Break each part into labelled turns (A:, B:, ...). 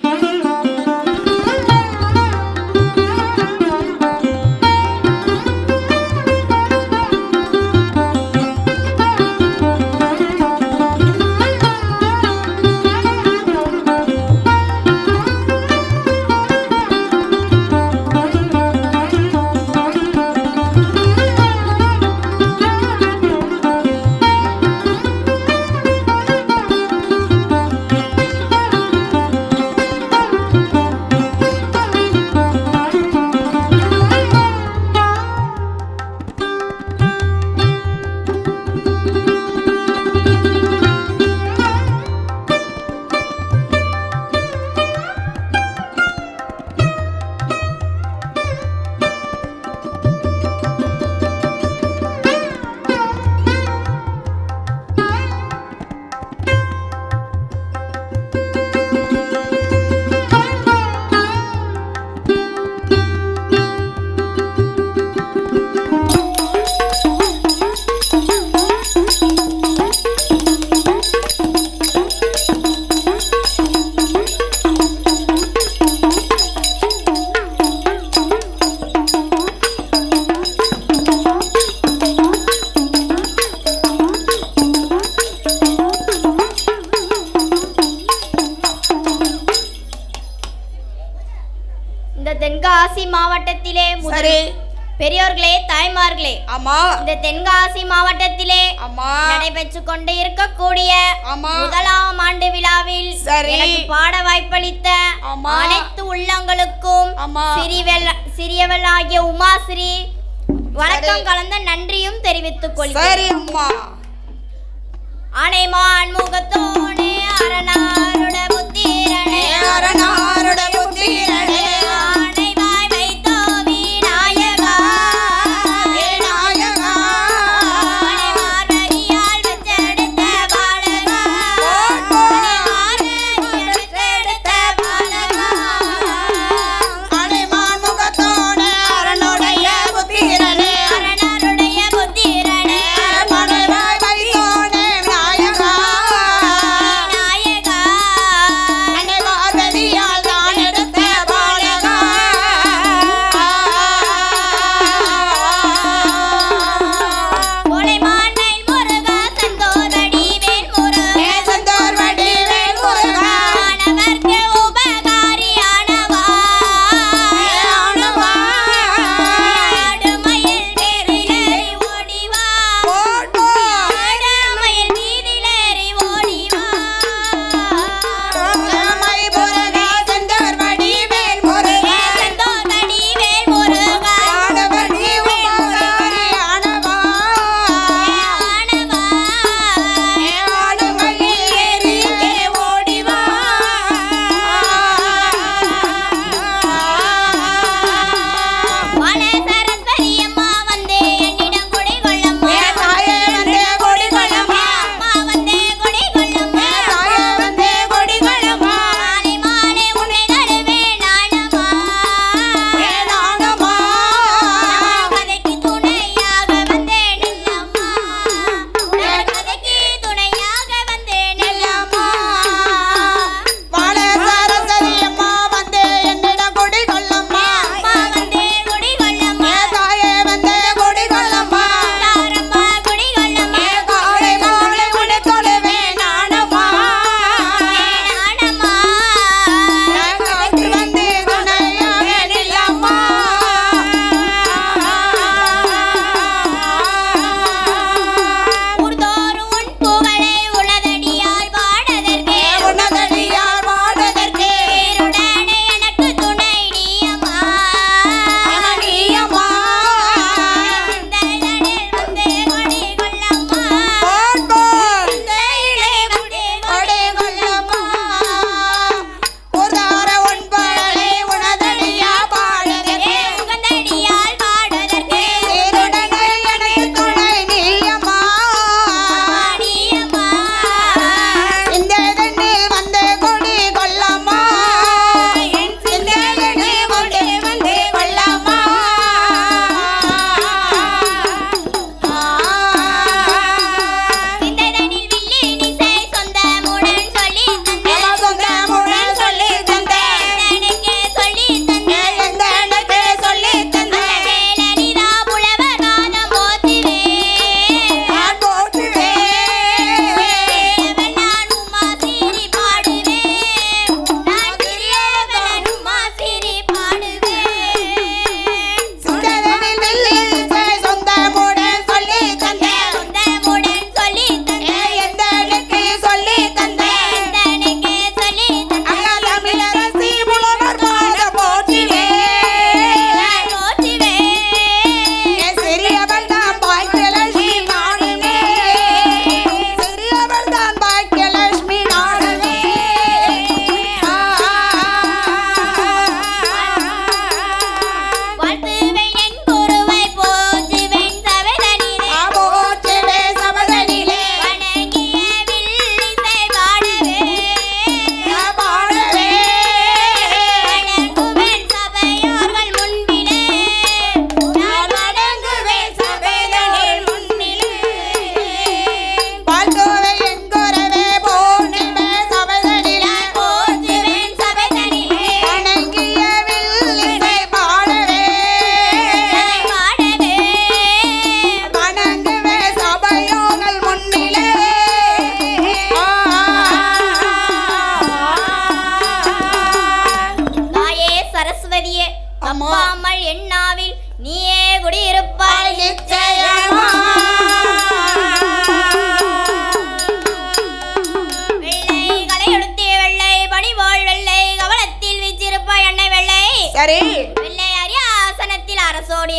A: Thank
B: you.
A: நடைபெற்று கொண்டு இருக்கக்கூடிய. முதலாம் ஆண்டு விழாவில். எனக்கு பாட வாய்ப்பளித்த. அனைத்து உள்ளங்களுக்கும் சிறியவளாகிய உமாஸ்ரீ வணக்கம் கலந்த நன்றியும் தெரிவித்துக் கொள்கிறேன் அனைமான் முகத்தோனே அரணாருட புத்திரனே
B: அரணாருடைய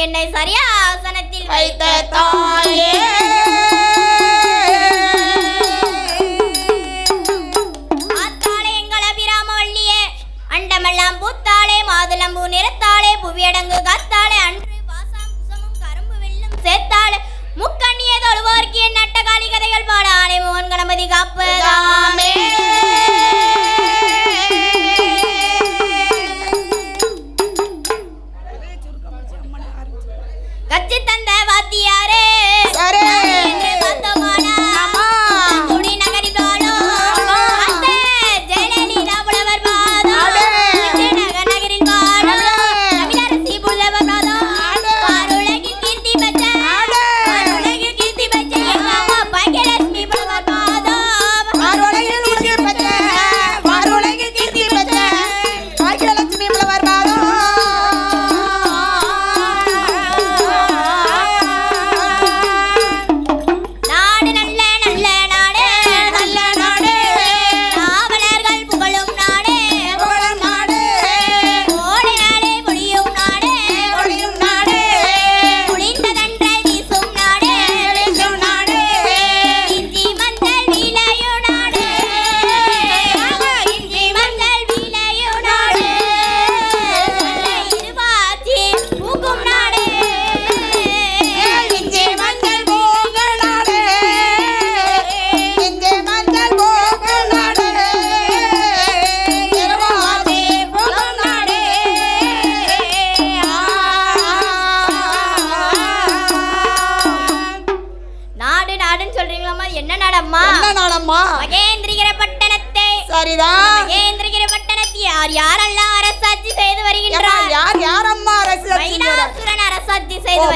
A: என்னை சரியா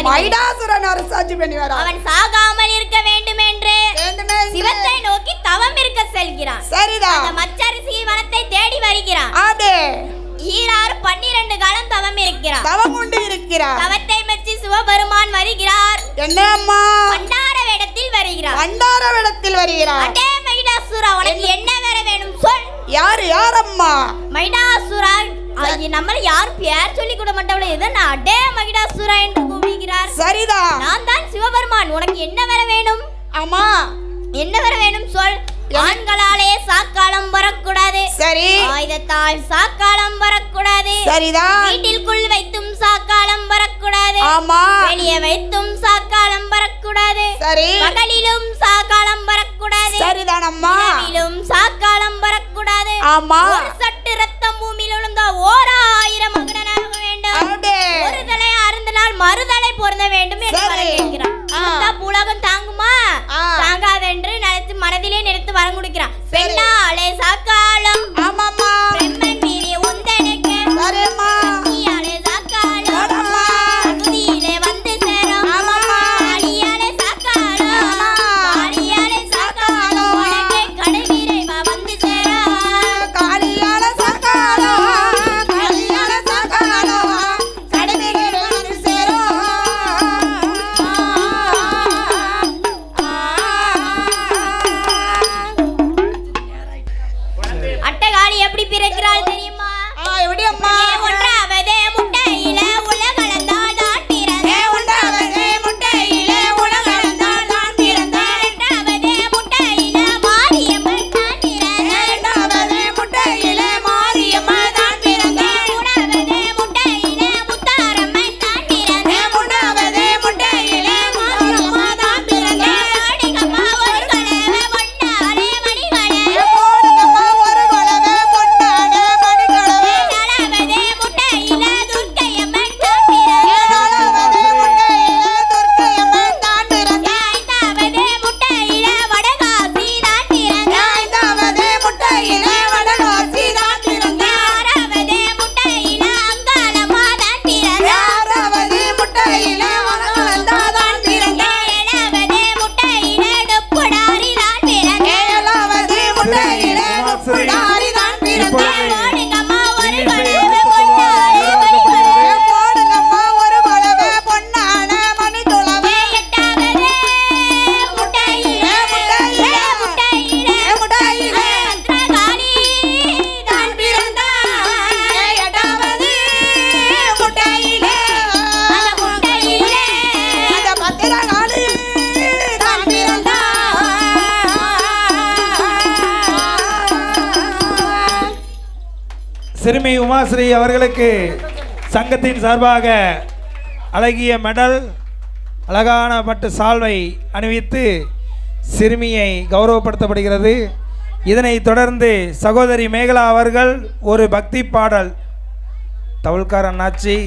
B: மைடாசுரன் அரசாட்சி பண்ணி வரா
A: அவன் சாகாமல் இருக்க வேண்டும் என்று சிவத்தை நோக்கி தவம் இருக்க செல்கிறான். அந்த
B: சரிதான்
A: மச்சரிசி வனத்தை தேடி வருகிறான்.
B: ஆதே.
A: ஈராறு பன்னிரண்டு காலம் தவம் இருக்கிறான்.
B: தவம் கொண்டு இருக்கிறார்
A: தவத்தை மெச்சி சிவபெருமான் வருகிறார்.
B: என்ன அம்மா?
A: பண்டார வேடத்தில் வருகிறார்.
B: பண்டார விடத்தில் வருகிறார்.
A: அடே மைடாசுரா உனக்கு என்ன? வேற வேணும் சொல்.
B: யார்? யார் அம்மா
A: மைடாசுரா நம்மள யாரும் பேர் சொல்லி கூட மாட்டவள நான் அடே மகிடாசுரா என்று கூப்பிடுகிறார்
B: சரிதான்
A: நான் தான் சிவபெருமான். உனக்கு என்ன வர வேணும்?
B: அம்மா.
A: என்ன வர வேணும் சொல். ஆண்களாலே சாக்காலம் வரக்கூடாது.
B: சரி.
A: ஆயுதத்தால் சாக்காலம் வரக்கூடாது.
B: சரிதான்
A: வீட்டிற்குள் வைத்தும் சாக்காலம் வரக்கூடாது.
B: ஆமா.
A: வெளியே வைத்தும் சாக்காலம் வரக்கூடாது.
B: சரி.
A: பகலிலும் சாக்காலம் வரக்கூடாது.
B: சரிதான் அம்மா
A: இரவிலும் சாக்காலம் வரக்கூடாது.
B: ஆமா.
A: ஒரு சட்டு ரத்தம் பூமியில் விழுந்தா ஓர் ஆயிரம் மகனாக வேண்டும் ஒரு தலை அருந்தினால் மறுதலை பொருந்த வேண்டும் என்று. வரம் கேட்கிறான் உலகம் தாங்குமா. தாங்காதென்று நினைத்து மனதிலே நினைத்து வரம் கொடுக்கிறான்
C: சிறுமி உமாஸ்ரீ அவர்களுக்கு சங்கத்தின் சார்பாக அழகிய மெடல் அழகான பட்டு சால்வை அணிவித்து சிறுமியை கௌரவப்படுத்தப்படுகிறது. இதனைத் தொடர்ந்து சகோதரி மேகலா அவர்கள் ஒரு பக்தி பாடல். தவுல்காரன் அண்ணாச்சி.